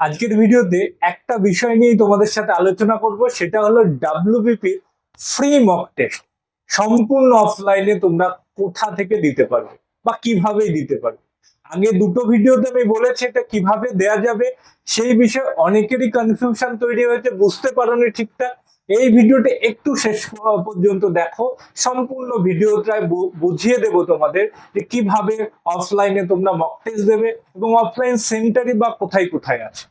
আজকের ভিডিওতে একটা বিষয় নিয়ে তোমাদের সাথে আলোচনা করব, সেটা হলো ডাব্লিউবিপি ফ্রি মক টেস্ট সম্পূর্ণ অফলাইনে তোমরা কোথা থেকে দিতে পারবে বা কীভাবে দিতে পারবে? আগে দুটো ভিডিওতে আমি বলেছি এটা কীভাবে দেয়া যাবে, সেই বিষয়ে অনেকেরই কনফিউশন তৈরি হয়েছে, বুঝতে পারোনি ঠিকঠাক। এই ভিডিওটা একটু শেষ হওয়া পর্যন্ত দেখো। সম্পূর্ণ ভিডিওটায় বুঝিয়ে দেব তোমাদের যে কীভাবে অফলাইনে তোমরা মক টেস্ট দেবে এবং অফলাইন সেন্টারে বা কোথায় কোথায় আছে।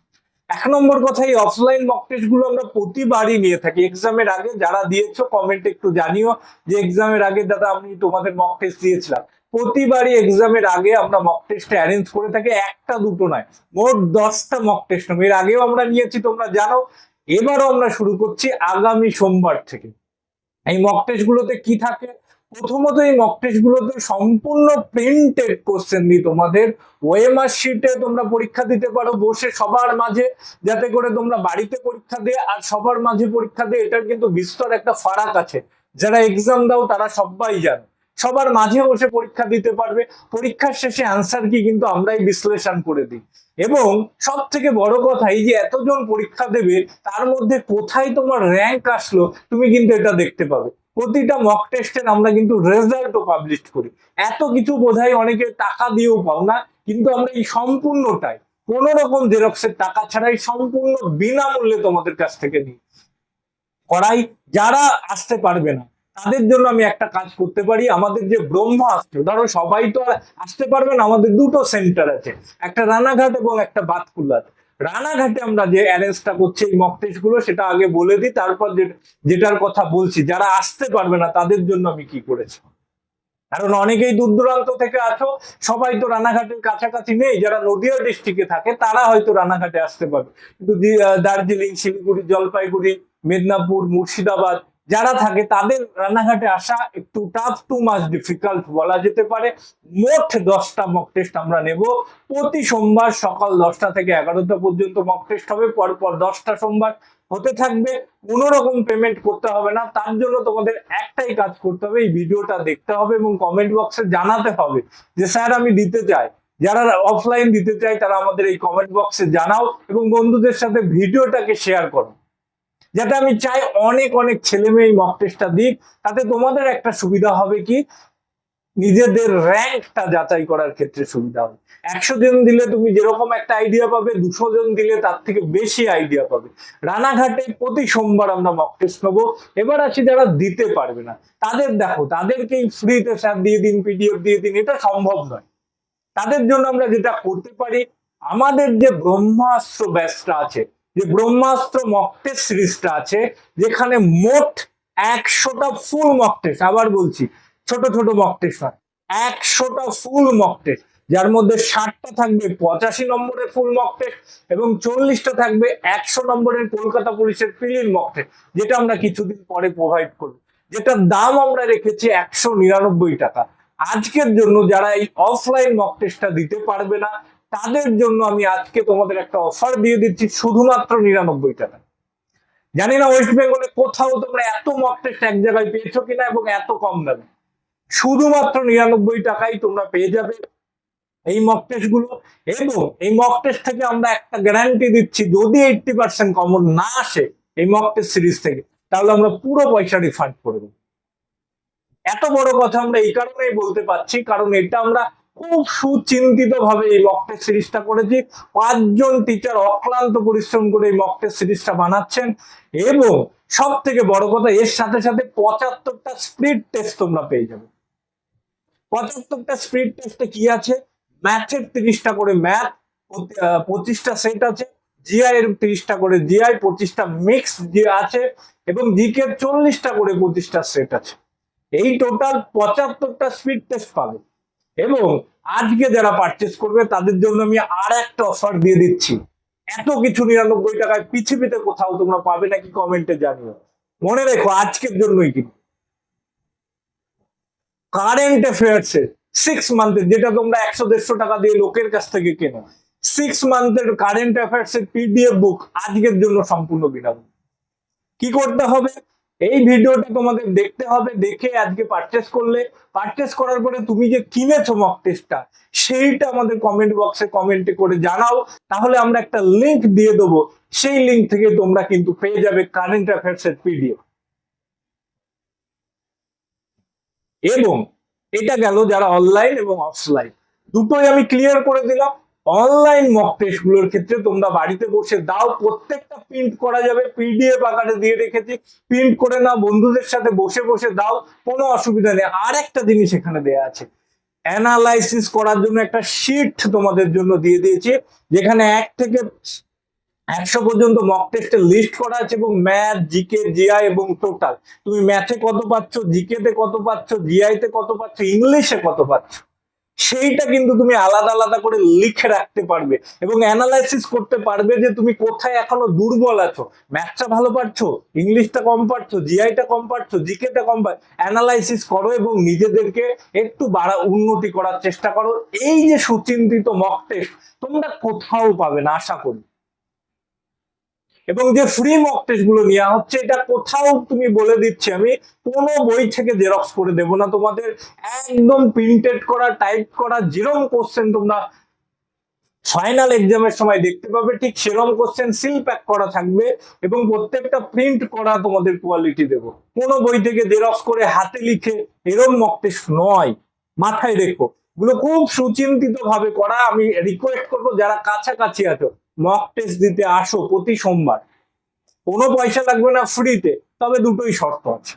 এক নম্বর কথা, এই অফলাইন মক টেস্টগুলো আমরা প্রতিবারই নিয়ে থাকি। এক্সামের আগে যারা দিয়েছ কমেন্টে একটু জানিও যে এক্সামের আগে দাদা আমি তোমাদের মক টেস্ট দিয়েছিলাম। প্রতিবারই এক্সামের আগে আমরা মক টেস্ট অ্যারেঞ্জ করে থাকি। একটা দুটো নয়, মোট দশটা মক টেস্ট এর আগেও আমরা নিয়েছি, তোমরা জানো। এবারও আমরা শুরু করছি আগামী সোমবার থেকে। এই মক কি থাকে? প্রথমত এই মক সম্পূর্ণ প্রিন্টেড কোশ্চেন দিই তোমাদের ওএমআর শিটে তোমরা পরীক্ষা দিতে পারো, বসে সবার মাঝে যাতে করে তোমরা বাড়িতে পরীক্ষা দিয়ে আর সবার মাঝে পরীক্ষা দিয়ে এটার কিন্তু বিস্তর একটা ফারাক আছে। যারা এক্সাম দাও তারা সবাই জানে। সবার মাঝে বসে পরীক্ষা দিতে পারবে। পরীক্ষার শেষে আনসার কি কিন্তু আমরাই বিশ্লেষণ করে দিই। এবং সব থেকে বড় কথা, এই যে এতজন পরীক্ষা দেবে, তার মধ্যে কোথায় তোমার র্যাঙ্ক আসলো, তুমি কিন্তু এটা দেখতে পাবে। প্রতিটা মক টেস্টের আমরা কিন্তু রেজাল্টও পাবলিশ করি। এত কিছু বোঝাই অনেকে টাকা দিয়েও পাও না, কিন্তু আমরা এই সম্পূর্ণটাই, কোন রকম জেরক্সের টাকা ছাড়াই সম্পূর্ণ বিনামূল্যে তোমাদের কাছ থেকে নিই। করাই যারা আসতে পারবে না তাদের জন্য আমি একটা কাজ করতে পারি। আমাদের যে ব্রহ্মাস্ত্র ধরো সবাই তো আর আসতে পারবে না, আমাদের দুটো সেন্টার আছে, একটা রানাঘাট এবং একটা বাতকুল্লার রানাঘাটে আমরা যে অ্যারেঞ্জটা করছি এই মক সেটা আগে বলে দিই, তারপর যেটার কথা বলছি, যারা আসতে পারবে না, তাদের জন্য আমি কি করেছি? কারণ অনেকেই দূর দূরান্ত থেকে আছো, সবাই তো রানাঘাটের কাছাকাছি নেই, যারা নদিয়া ডিস্ট্রিক্টে থাকে, তারা হয়তো রানাঘাটে আসতে পারবে। কিন্তু দার্জিলিং, শিলিগুড়ি, জলপাইগুড়ি, মেদিনীপুর, মুর্শিদাবাদ যারা থাকে তাদের রানাঘাটে আসা একটু টাফ টু মাস ডিফিকাল্ট বলা যেতে পারে। মোট দশটা মক টেস্ট আমরা নেব। প্রতি সোমবার সকাল দশটা থেকে এগারোটা পর্যন্ত মক টেস্ট হবে। পরপর দশটা সোমবার হতে থাকবে। কোনো রকম পেমেন্ট করতে হবে না। তার জন্য তোমাদের একটাই কাজ করতে হবে, এই ভিডিওটা দেখতে হবে এবং কমেন্ট বক্সে জানাতে হবে যে, স্যার, আমি দিতে চাই। যারা অফলাইন দিতে চাই তারা আমাদের এই কমেন্ট বক্সে জানাও এবং বন্ধুদের সাথে ভিডিওটাকে শেয়ার করো। যাতে আমি চাই অনেক অনেক ছেলে মেয়ে মক টেস্টটা দিক। তাতে তোমাদের একটা সুবিধা হবে কি? নিজেদের র্যাঙ্কটা যাচাই করার ক্ষেত্রে সুবিধা হবে। একশো জন দিলে তুমি যেরকম একটা আইডিয়া পাবে, দুশো জন দিলে তার থেকে বেশি আইডিয়া পাবে। রানাঘাটে প্রতি সোমবার আমরা মক টেস্ট নেব। এবার আসি যারা দিতে পারবে না। তাদের দেখো তাদেরকেই ফ্রিতে স্যার দিয়ে দিন পিডিএফ দিয়ে দিন, এটা সম্ভব নয়। তাদের জন্য আমরা যেটা করতে পারি, আমাদের যে ব্রহ্মাস্ত্র ব্যাচটা আছে যে ব্রহ্মাস্ত্র মক সিরিজটা আছে, যেখানে মোট একশোটা ফুল মক আবার বলছি, ছোট ছোট মক নয় একশোটা ফুল মক যার মধ্যে ষাটটা থাকবে পঁচাশি নম্বরের ফুল মক টেস্ট এবং চল্লিশটা থাকবে একশো নম্বরের কলকাতা পুলিশের প্রিলিম মক যেটা আমরা কিছুদিন পরে প্রোভাইড করব। যেটার দাম আমরা রেখেছি একশো নিরানব্বই টাকা। আজকের জন্য যারা এই অফলাইন মক দিতে পারবে না তাদের জন্য আমি আজকে তোমাদের একটা অফার দিয়ে দিচ্ছি শুধুমাত্র নিরানব্বই টাকা। জানি না ওয়েস্ট বেঙ্গলে কোথাও তোমরা এত মক টেস্ট এক জায়গায় পেয়েছ কিনা এবং এত কম দামে। শুধুমাত্র নিরানব্বই টাকাই তোমরা পেয়ে যাবে এই মক টেস্টগুলো। এবং এই মক টেস্ট থেকে আমরা একটা গ্যারান্টি দিচ্ছি, যদি এইটটি পার্সেন্ট কমন না আসে এই মক টেস্ট সিরিজ থেকে, তাহলে আমরা পুরো পয়সা রিফান্ড করে দেবো। এত বড় কথা আমরা এই কারণেই বলতে পারছি, কারণ এটা আমরা খুব সুচিন্তিত ভাবে এই মক টেস্ট সিরিজটা করেছি পাঁচজন টিচার অক্লান্ত পরিশ্রম করে এই মক টেস্ট সিরিজটা বানাচ্ছেন এবং সব থেকে বড় কথা, এর সাথে সাথে পঁচাত্তরটা স্প্লিট টেস্ট তোমরা পেয়ে যাবে। পঁচাত্তরটা স্প্লিট টেস্টে কি আছে? ম্যাথের তিরিশটা করে ম্যাথ পঁচিশটা সেট আছে জিআই এর তিরিশটা করে জিআই পঁচিশটা মিক্স আছে এবং জিকে চল্লিশটা করে পঁচিশটা সেট আছে। এই টোটাল পঁচাত্তরটা স্পিড টেস্ট পাবে। এবং আজকে যারা পারচেস করবে, তাদের জন্য আমি আর একটা অফার দিয়ে দিচ্ছি। এত কিছু নিরানব্বই টাকায় পৃথিবীতে কোথাও তোমরা পাবে নাকি কমেন্টে জানিও। মনে রেখো, আজকের জন্যই কিন্তু কারেন্ট অ্যাফেয়ার্স এর সিক্স মান্থের যেটা তোমরা একশো দেড়শো টাকা দিয়ে লোকের কাছ থেকে কেনো সিক্স মান্থের কারেন্ট অ্যাফেয়ার্স এর পিডিএফ বুক আজকের জন্য সম্পূর্ণ বিনামূল্যে। কি করতে হবে? এই ভিডিওটা তোমাদের দেখতে হবে, দেখে আজকে পারচেস করলে পারচেস করার পরে তুমি যে কিনেছো মক টেস্টটা সেইটা আমাদের কমেন্ট বক্সে কমেন্টে করে জানাও, তাহলে আমরা একটা লিংক দিয়ে দেবো, সেই লিংক থেকে তোমরা কিন্তু পেয়ে যাবে কারেন্ট অ্যাফেয়ার্স এর পিডিএফ এবং এটা গেল যারা অনলাইন এবং অফলাইন দুটোই আমি ক্লিয়ার করে দিলাম অনলাইন মক টেস্টগুলোর ক্ষেত্রে তোমরা বাড়িতে বসে দাও, প্রত্যেকটা প্রিন্ট করা যাবে পিডিএফ আকারে দিয়ে রেখেছি। প্রিন্ট করে নাও, বন্ধুদের সাথে বসে বসে দাও, কোনো অসুবিধা নেই। আর একটা জিনিস এখানে দেয়া আছে। অ্যানালাইসিস করার জন্য একটা শিট তোমাদের জন্য দিয়ে দিয়েছি, যেখানে এক থেকে একশো পর্যন্ত মক টেস্টের লিস্ট করা আছে এবং ম্যাথ জিকে জিআই এবং টোটাল তুমি ম্যাথে কত পাচ্ছ? জিকে তে কত পাচ্ছ? জিআই তে কত পাচ্ছ? ইংলিশে কত পাচ্ছ? সেইটা কিন্তু তুমি আলাদা আলাদা করে লিখে রাখতে পারবে এবং অ্যানালাইসিস করতে পারবে যে তুমি কোথায় এখনও দুর্বল আছো। ম্যাথটা ভালো পারছ ইংলিশটা কম পারছ জিআইটা কম পারছ জিকেটা কম পার অ্যানালাইসিস করো এবং নিজেদেরকে একটু বাড়া উন্নতি করার চেষ্টা করো। এই যে সুচিন্তিত মক টেস্ট তোমরা কোথাও পাবে না, আশা করি। এবং যে ফ্রি মক টেস্টগুলো নেওয়া হচ্ছে, এটা কোথাও তুমি বলে দিচ্ছি, আমি কোনো বই থেকে জেরক্স করে দেবো না। তোমাদের একদম প্রিন্টেড করা টাইপ করা যেরকম কোশ্চেন তোমরা ফাইনাল এক্সামের সময় দেখতে পাবে, ঠিক সেরকম কোশ্চেন সিল প্যাক করা থাকবে এবং প্রত্যেকটা প্রিন্ট করা তোমাদের কোয়ালিটি দেব। কোনো বই থেকে জেরক্স করে হাতে লিখে এরম মক টেস্ট নয়। মাথায় রেখো। গুলো খুব সুচিন্তিত ভাবে করা, আমি রিকোয়েস্ট করব, যারা কাছাকাছি আছো মক টেস্ট দিতে আসো প্রতি সোমবার। কোনো পয়সা লাগবে না ফ্রিতে তবে দুটোই শর্ত আছে।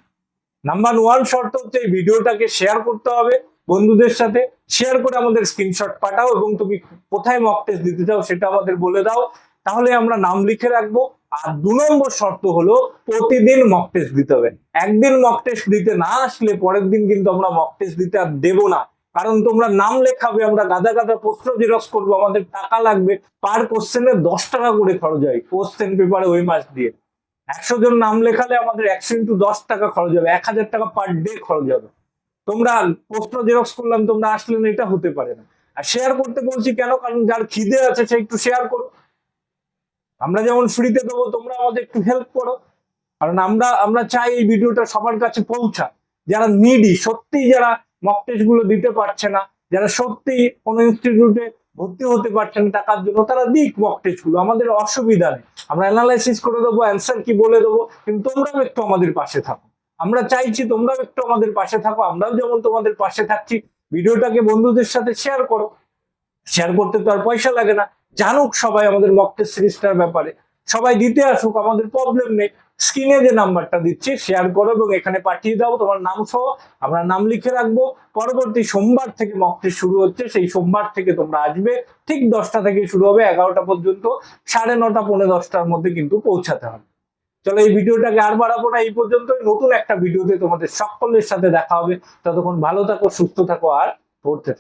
নাম্বার ওয়ান শর্ত হচ্ছে এই ভিডিওটাকে শেয়ার করতে হবে বন্ধুদের সাথে। শেয়ার করে আমাদের স্ক্রিনশট পাঠাও এবং তুমি কোথায় মক টেস্ট দিতে চাও সেটা আমাদের বলে দাও। তাহলে আমরা নাম লিখে রাখব। আর দু নম্বর শর্ত হলো প্রতিদিন মক টেস্ট দিতে হবে। একদিন মক টেস্ট দিতে না আসলে পরের দিন কিন্তু আমরা মক টেস্ট দিতে আর দেবো না। কারণ তোমরা নাম লেখাবে, আমরা গাদা গাদা প্রশ্ন জেরক্স করব, আমাদের টাকা লাগবে, পার কোশ্চেনে দশ টাকা করে খরচ হয় কোশ্চেন পেপারে ওই মাস দিয়ে। একশো জন নাম লেখালে আমাদের একশো ইন্টু দশ টাকা খরচ হবে, এক হাজার টাকা পার ডে খরচ হবে। তোমরা প্রশ্ন জেরক্স করলাম, তোমরা আসলে না, এটা হতে পারে না। আর শেয়ার করতে বলছি কেন? কারণ যার খিদে আছে, সে একটু শেয়ার করো আমরা যেমন ফ্রিতে দেবো, তোমরা আমাদের একটু হেল্প করো। কারণ আমরা আমরা চাই এই ভিডিওটা সবার কাছে পৌঁছা যারা নিডি সত্যি যারা মক টেস্টগুলো দিতে পারছে না। যারা সত্যি কোনো ইনস্টিটিউটে ভর্তি হতে পারছে না টাকার জন্য, তারা দিক মক টেস্টগুলো, আমাদের অসুবিধা নেই। আমরা অ্যানালাইসিস করে দেবো অ্যান্সার কি বলে দেবো, কিন্তু তোমরাও একটু আমাদের পাশে থাকো। আমরা চাইছি তোমরাও একটু আমাদের পাশে থাকো, আমরাও যেমন তোমাদের পাশে থাকছি। ভিডিওটাকে বন্ধুদের সাথে শেয়ার করো। শেয়ার করতে তো আর পয়সা লাগে না। জানুক সবাই আমাদের মক টেস্ট সিরিজটার ব্যাপারে। সবাই দিতে আসুক, আমাদের প্রবলেম নেই। স্ক্রিনে যে নাম্বারটা দিচ্ছি শেয়ার করো এবং এখানে পাঠিয়ে দাও, তোমার নাম সহ আমরা নাম লিখে রাখব। পরবর্তী সোমবার থেকে মক টেস্ট শুরু হচ্ছে, সেই সোমবার থেকে তোমরা আসবে। ঠিক দশটা থেকে শুরু হবে, এগারোটা পর্যন্ত, সাড়ে নটা, পৌনে দশটার মধ্যে কিন্তু পৌঁছাতে হবে। চলো এই ভিডিওটাকে আর বাড়াবো না, এই পর্যন্ত নতুন একটা ভিডিওতে তোমাদের সকলের সাথে দেখা হবে। ততক্ষণ ভালো থাকো, সুস্থ থাকো, আর পড়তে